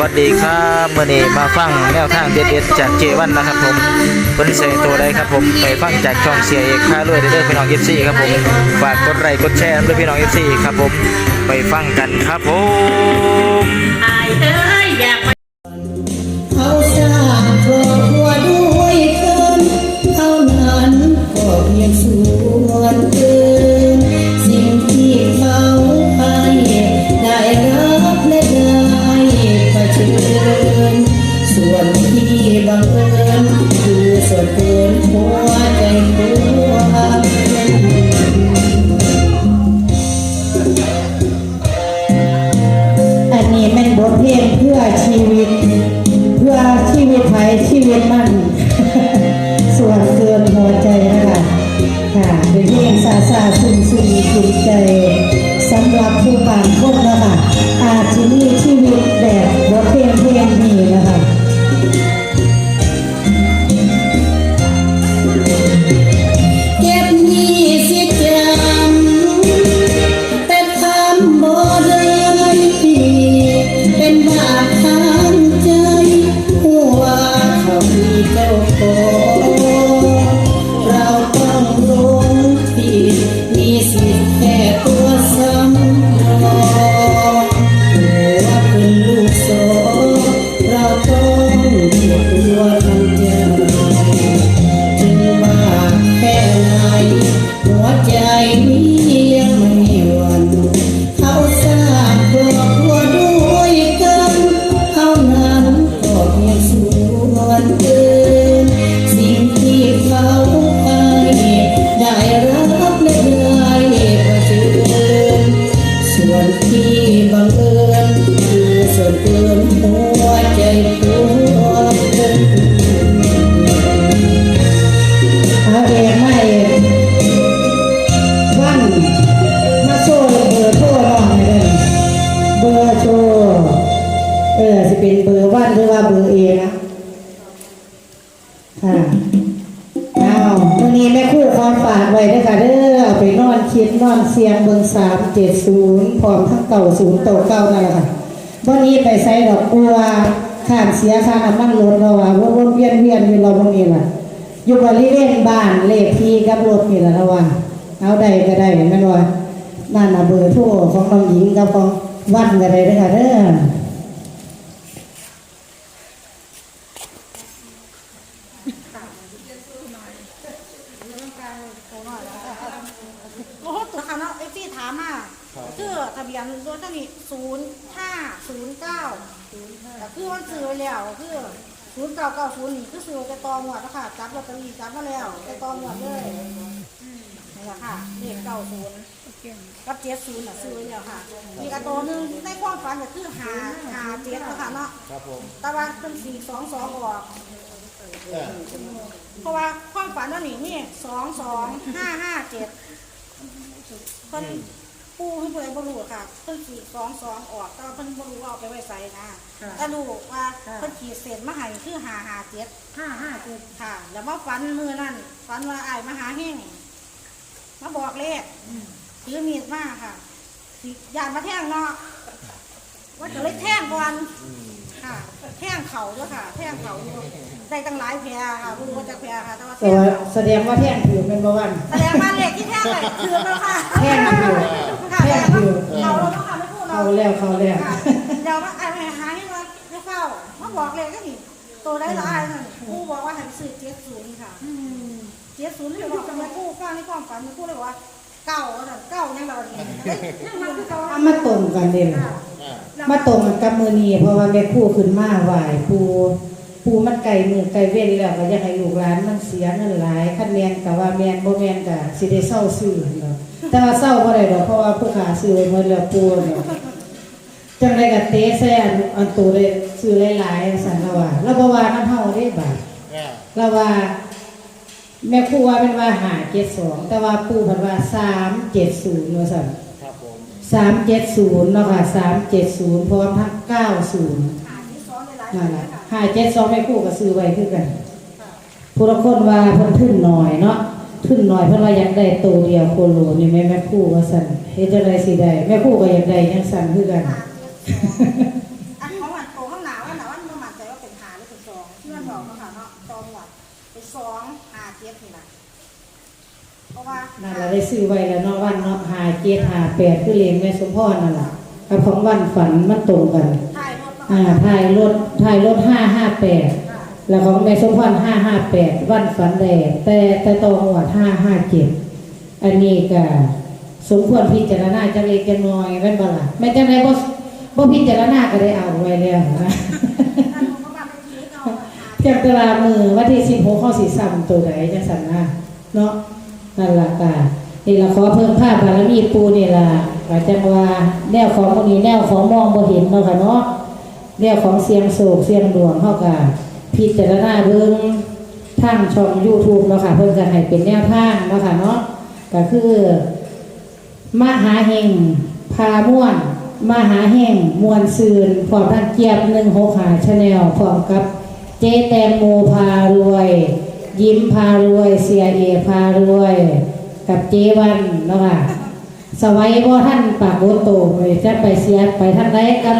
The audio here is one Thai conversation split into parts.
วัสดีครับเมื่อนี้มาฟังแนวทางเด็ดๆจากเจวันนะครับผมเป็นเสียงตัวใดครับผมไปฟังจากช่องเสียเอกค่าด้วยเด้อพี่น้องเอฟซีครับผมฝากกดไลค์กดแชร์ด้วยพี่น้องเอฟซีครับผมไปฟังกันครับผม สามเจ็ดศูนย์พร้อมทั้งเก่าศูนย์เต่าเก้านั่นแหละค่ะวันนี้ไปใส่ดอกบัวข้ามเสียค่าน้ำมันรถเราว่าวนเวียนเวียนอยู่เราตรงนี้ล่ะอยู่บริเวณบ้านเลขที่กับรถนี่แหละนะว่าเอาได้ก็ได้แม่นว่านั่นน่ะเบอร์โทรของน้องหญิงกับของวัดก็ได้เด้อค่ะเด้อ โอ้โหตัวค่ะเนาะเอฟซีถามมา คือทะเบียนรถตัวนี้ศูนย์ห้าศูนย์เก้าแต่คือมันซื้อไว้แล้วคือศูนย์เก้าเก้าศูนย์นี่คือซื้อไปตองหวดแล้วค่ะจับลอตเตอรี่จับมาแล้วไปตองหวดเลยนี่แหละค่ะเลขเก้าศูนย์กับเจ็ดศูนย์น่ะซื้อไว้แล้วค่ะมีกระตัวหนึ่งในความฝันก็คือหาหาเจ็ดนะคะเนาะครับผมตะวันเป็นสี่สองสองออกเพราะว่าความฝันว่านี่นี่สองสองห้าห้าเจ็ดเพิ่น ปูเพิ่นเพิ่นบ่รู้ค่ะ เพิ่นขีดสองสองออกแต่ว่าเพิ่นบ่รู้ว่าเอาไปไว้ใส่นะแต่รู้ว่าเพิ่นขีดเส้นมาให้คือหาหาเจ็ดห้าห้าเจ็ดค่ะ แล้วมาฝันมือนั่นฝันว่าอ้ายมาหาเฮงมาบอกเลขถือมีดมาค่ะสิยานมาแท่งเนาะว่าจะเลยแท่งก่อนค่ะ แท่งเขาด้วยค่ะ แท่งเขาอยู่ได้ตั้งหลายแพรค่ะรู้ว่าจะแพรค่ะ แต่ว่าแต่แท่งว่าเขาแสดงว่าแท่งถือเป็นบ่วันแสดงว่าเลขที่แท่งเลยคือแล้วค่ะ แท่งถือค่ะ แท่งถือเขาแล้วค่ะไม่พูดเราเอาแล้วเขาแล้วค่ะเดี๋ยวว่าไอ้ไปหาให้มาไม่เข้ามาบอกเลยก็นี่ตัวได้ละไอ้นั่นผู้บอกว่าให้ไปซื้อเจ็ดศูนย์ค่ะเจ็ดศูนย์ที่บอกทำไมผู้ฟังในความฝันมันพูดเลยว่าเก้าอะเก้ายังเราเนี่ยยังมันคือเก้าเอามาตรงกันเด่นมาตรงกันกับมือนี้เพราะว่าแม่ครู่ขึ้นมาไหวปู ปูมันไก่มือไก่เว้นแล้วก็อยากให้ลูกหลานมันเสียเงินหลายคันแมนกับว่าแมนบ่แมนกับสิได้เศร้าซื้อเนาะแต่ว่าเศร้าบ่ได้ดอกเพราะว่าผู้ขาซื้อไว้หมดแล้วปูเนาะจังไดกับเตะแซ่อันอันตัวเลยซื้อหลายๆสันละว่าแล้วบ่ว่าน้ำเฮาได้บาดอ่าแล้วว่าแม่ครูว่าเป็นว่าหาเจ็ดสองแต่ว่าปู่เพันว่าสามเจ็ดศูนย์ว่าสั่นครับผมสามเจ็ดศูนย์เนาะค่ะสามเจ็ดศูนย์พร้อมทั้งเก้าศูนย์หาที่ซ้อนหลายนั่นๆแหละค่ะ ห้าเจ็ดสองแม่คู่กับซื้อไว้คือกันผู้ละคนว่าเพิ่นทึ่นหน่อยเนาะทึ่นหน่อยเพิ่นว่ายังได้ตัวเดียวโคโลนี่แม่แม่คู่ว่าสั่นเฮ็ดจัไดสิได้แม่คู่ก็อยักได้ยังสั่นคือกันอันของหวันโตข้างหน้าว่าหน้าว่าใส่ว่าเป็นหาหรือสองที่นบอกมาค่เนาะสองหาเจ็ดนี่นเพราะว่านั่นเราได้ซื้อไว้แล้วเนาะวันนาะหาเจ็ดหาแปดคือเลี้ยงแม่สมพรนั่นแหละกัของวันฝันมันตรงกัน อ่าถ่ายรถถ่ายรถห้าห้าแปดแล้วของแม่สมพรห้าห้าแปดวันฝันแดดแต่แต่ตองวัดห้าห้าเจ็ดอันนี้ก็สมควรพิจารณาจังเล็กจังน้อยแม่นบ่ล่ะแม่จังไดบ่บ่พิจารณาก็ได้เอาไว้แล้วนะนั่นผมก็มาเป็นทีเอาหาเทียบตารามือวันที่16ข้อสีซ้ำตัวใดจังซั่นนะเนาะนั่นล่ะก็นี่ล่ะขอเพิ่มภาพบารมีปูนี่ล่ะก็จังว่าแนวของพวกนี้แนวของมองบ่เห็นเนาะค่ะเนาะ เรื่องของเสียงโศกเสียงดวงเข้ากับพิจารณาเบิ้งทางช่อง YouTube เนาะค่ะเพิ่นก็ให้เป็นแนวทางเนาะค่ะเนาะก็คือมหาเฮงพาม่วนมหาเฮงมวลซืนพร้อมทั้งเกียบหนึ่งหกหาชาแนลพร้อมกับเจแตงโมพารวย ยิ้มพารวยเสียเอพารวย กับเจวันเนาะค่ะสวัยบ่ท่านปากโบโตไปจะไปเสียไปท่านใดกับ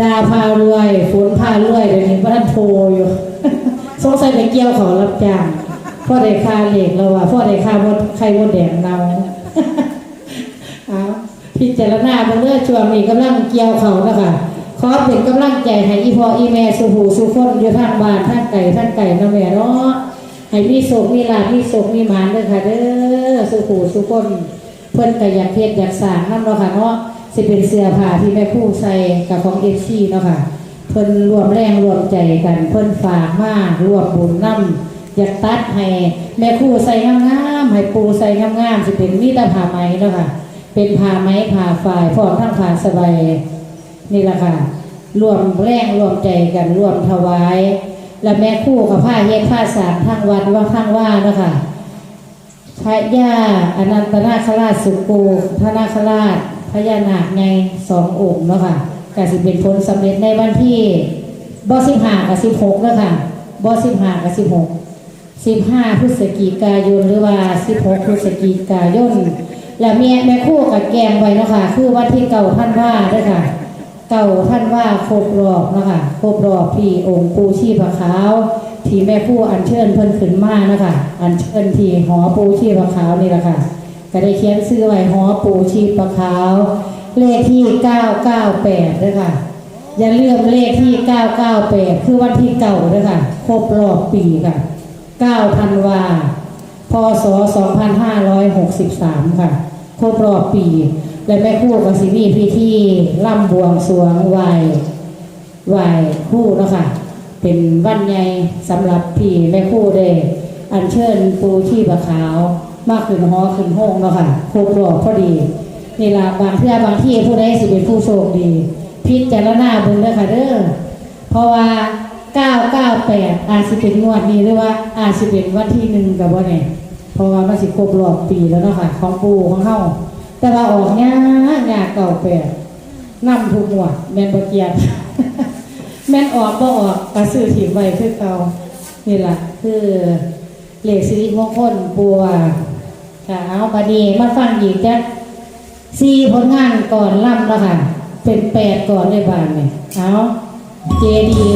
ดาพารวยฝนพารวยเดี๋ยวนี้บ่ท่านโทอยู่สงสัยไปเกี่ยวเขอรับจ้างพ่อได้ค่าเหล็กแล้วว่าพ่อได้ค่ามดไข่มดแดงเนาเอาพิจารณาเมื่อช่วงนี้กำลังเกี่ยวเขาแล้วค่ะขอเป็นกำลังใจให้อีพ่ออีแม่สุหูสุคนอยู่ทางบ้านทางไก่ทางไก่นะแม่เนาะให้มีโศกมีลาภมีโศกมีหมานเด้อค่ะเด้อสุหูสุคนเพิ่อนก็อยากเฮ็ดอยากสางนำเนาะค่ะเนาะ สิเป็นเสื้อผ้าที่แม่ผู้ใส่กับของ FC เนาะค่ะเพิ่นรวมแรงรวมใจกัน เพิ่นฝากมากรวมบุญนำอยากตัดให้แม่คู่ใส่งามๆให้ปูใส่งามๆสิเป็นมีต่ผ้าไหมเนาะค่ะเป็นผ้าไหมผ้าฝ่ายพร้อมทั้งผ้าสบายนี่แหละค่ะรวมแรงรวมใจกันรวมถวาย และแม่คู่กับผ้าเย็บผ้าสารทั้งวัดว่าทั้งว่าเนาะค่ะพระยาอนันตนาคราชสุโกพระนาคราช พญานาคในสององค์เนาะค่ะกสิเป็นผลสำเร็จในวันที่บอสิบห้ากับสิบหกเนาะค่ะบอสิบห้ากับสิบหกสิบห้าพฤศจิกายนหรือว่าสิบหกพฤศจิกายนและแม่แม่คู่กับแกงไว้เนาะค่ะคือวันที่เก่าท่านว่าเด้วยค่ะ เก่าท่านว่าครบรอบเนาะคะครบรอบที่องค์ปูชีพขาวที่แม่ผู้อัญเชิญเพิ่นขึ้นมาเนาะคะอัญเชิญที่หอปูชีพขาวนี่แหละค่ะ ก็ได้เขียนชื่อไว้หอปูชีพขาว เลขที่ 998ด้วยค่ะ อย่าลืมเลขที่ 998 คือวันที่เก่าด้วยค่ะ ครบรอบปีค่ะ9ธันวาพศ 2563 ค่ะ ครบรอบปี และแม่คู่กับสิมีพิธีล่ำบวงสรวงไหวไหวคู่นะค่ะ เป็นวันใหญ่สำหรับพี่แม่ครู่ได้อัญเชิญปูที่ประขาว มากขึ้นหอขึ้นห้องเนาะค่ะครบรอบพอดีนี่ละบางเพื่อบางที่ผู้ใดสิเป็นผู้โชคดี พิจารณาบิ่งเด้อค่ะเด้อเพราะว่า998 อาจสิเป็นงวดนี้หรือว่าอาจสิเป็นวันที่หนึ่งกับว่าไงเพราะว่ามันสิครบรอบปีแล้วเนาะค่ะของปูของเฮาแต่ว่าออกยากยากเก่าแปดนำทุกงวดแมนบ่เกียดแม่นออกบ่ออกก็ซื้อถิ่มไว้คือเก่านี่แหละคือเหลขสิริมงคลปัว ค่ะเอาบัดนี้มาฟังอีกจักสี่ผลงานก่อนล่ำแล้วค่ะ เป็นแปดก่อนได้บางเนี่ยเอาเจดี